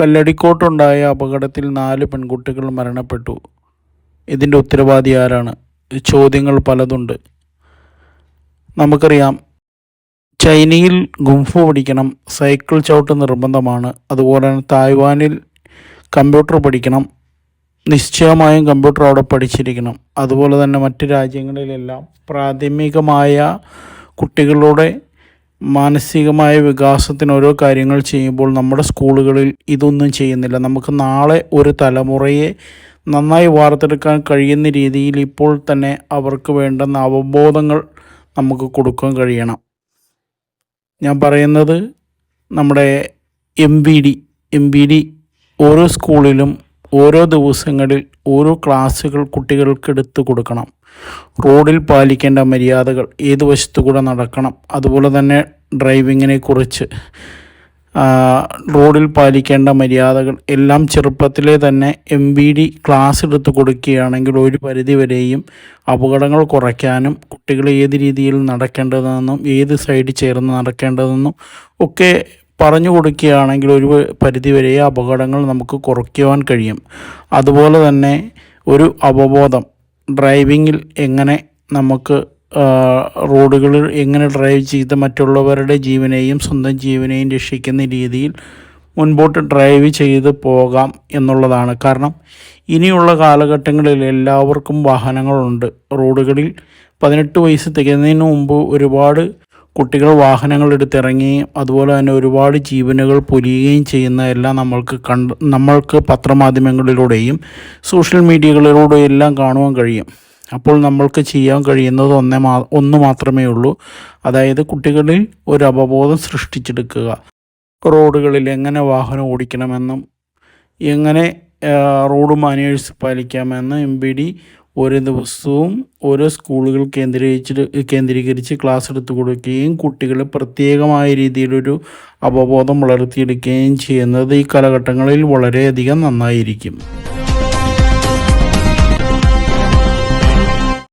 കല്ലടിക്കോട്ടുണ്ടായ അപകടത്തിൽ നാല് പെൺകുട്ടികൾ മരണപ്പെട്ടു. ഇതിന്റെ ഉത്തരവാദി ആരാണ്? ചോദ്യങ്ങൾ പലതുണ്ട്. നമുക്കറിയാം ചൈനയിൽ ഗുംഫു പഠിക്കണം സൈക്കിൾ ചവിട്ട് നിർബന്ധമാണ്. അതുപോലെ തന്നെ തായ്വാനിൽ കമ്പ്യൂട്ടർ പഠിക്കണം നിശ്ചയമായും കമ്പ്യൂട്ടർ അവിടെ പഠിച്ചിരിക്കണം. അതുപോലെ തന്നെ മറ്റ് രാജ്യങ്ങളിലെല്ലാം പ്രാഥമികമായ കുട്ടികളുടെ മാനസികമായ വികാസത്തിന് ഓരോ കാര്യങ്ങൾ ചെയ്യുമ്പോൾ നമ്മുടെ സ്കൂളുകളിൽ ഇതൊന്നും ചെയ്യുന്നില്ല. നമുക്ക് നാളെ ഒരു തലമുറയെ നന്നായി വാർത്തെടുക്കാൻ കഴിയുന്ന രീതിയിൽ ഇപ്പോൾ തന്നെ അവർക്ക് വേണ്ടുന്ന അവബോധങ്ങൾ നമുക്ക് കൊടുക്കാൻ കഴിയണം. ഞാൻ പറയുന്നത് നമ്മുടെ M B D M B D ഓരോ സ്കൂളിലും ഓരോ ദിവസങ്ങളിൽ ഓരോ ക്ലാസ്സുകൾ കുട്ടികൾക്ക് എടുത്തു കൊടുക്കണം. റോഡിൽ പാലിക്കേണ്ട മര്യാദകൾ ഏത് വശത്തു കൂടെ നടക്കണം. അതുപോലെ തന്നെ ഡ്രൈവിങ്ങിനെ കുറിച്ച് റോഡിൽ പാലിക്കേണ്ട മര്യാദകൾ എല്ലാം ചെറുപ്പത്തിലെ തന്നെ എം വി ഡി ക്ലാസ് എടുത്ത് കൊടുക്കുകയാണെങ്കിൽ ഒരു പരിധിവരെയും അപകടങ്ങൾ കുറയ്ക്കാനും കുട്ടികൾ ഏത് രീതിയിൽ നടക്കേണ്ടതെന്നും ഏത് സൈഡിൽ ചേർന്ന് നടക്കേണ്ടതെന്നും ഒക്കെ പറഞ്ഞു കൊടുക്കുകയാണെങ്കിൽ ഒരു പരിധിവരെ അപകടങ്ങൾ നമുക്ക് കുറയ്ക്കുവാൻ കഴിയും. അതുപോലെ തന്നെ ഒരു അവബോധം ഡ്രൈവിങ്ങിൽ എങ്ങനെ നമുക്ക് റോഡുകളിൽ എങ്ങനെ ഡ്രൈവ് ചെയ്ത് മറ്റുള്ളവരുടെ ജീവനെയും സ്വന്തം ജീവനെയും രക്ഷിക്കുന്ന രീതിയിൽ മുൻപോട്ട് ഡ്രൈവ് ചെയ്ത് പോകാം എന്നുള്ളതാണ്. കാരണം ഇനിയുള്ള കാലഘട്ടങ്ങളിൽ എല്ലാവർക്കും വാഹനങ്ങളുണ്ട്. റോഡുകളിൽ പതിനെട്ട് വയസ്സ് തികയുന്നതിന് മുമ്പ് ഒരുപാട് കുട്ടികൾ വാഹനങ്ങൾ എടുത്തിറങ്ങി അതുപോലെ തന്നെ ഒരുപാട് ജീവനുകൾ പൊലിയുകയും ചെയ്യുന്ന എല്ലാം നമ്മൾക്ക് കണ്ട് നമ്മൾക്ക് പത്രമാധ്യമങ്ങളിലൂടെയും സോഷ്യൽ മീഡിയകളിലൂടെയും എല്ലാം കാണുവാൻ കഴിയും. അപ്പോൾ നമ്മൾക്ക് ചെയ്യാൻ കഴിയുന്നത് ഒന്നേ മാ ഒന്ന് മാത്രമേ ഉള്ളൂ. അതായത് കുട്ടികളിൽ ഒരു അവബോധം സൃഷ്ടിച്ചെടുക്കുക. റോഡുകളിൽ എങ്ങനെ വാഹനം ഓടിക്കണമെന്നും എങ്ങനെ റോഡ് മാനേഴ്സ് പാലിക്കാമെന്ന് എം ബി ഡി ഓരോ ദിവസവും ഓരോ സ്കൂളുകൾ കേന്ദ്രീകരിച്ച് കേന്ദ്രീകരിച്ച് ക്ലാസ് എടുത്ത് കൊടുക്കുകയും കുട്ടികളെ പ്രത്യേകമായ രീതിയിലൊരു അവബോധം വളർത്തിയെടുക്കുകയും ചെയ്യുന്നത് ഈ കാലഘട്ടങ്ങളിൽ വളരെയധികം നന്നായിരിക്കും.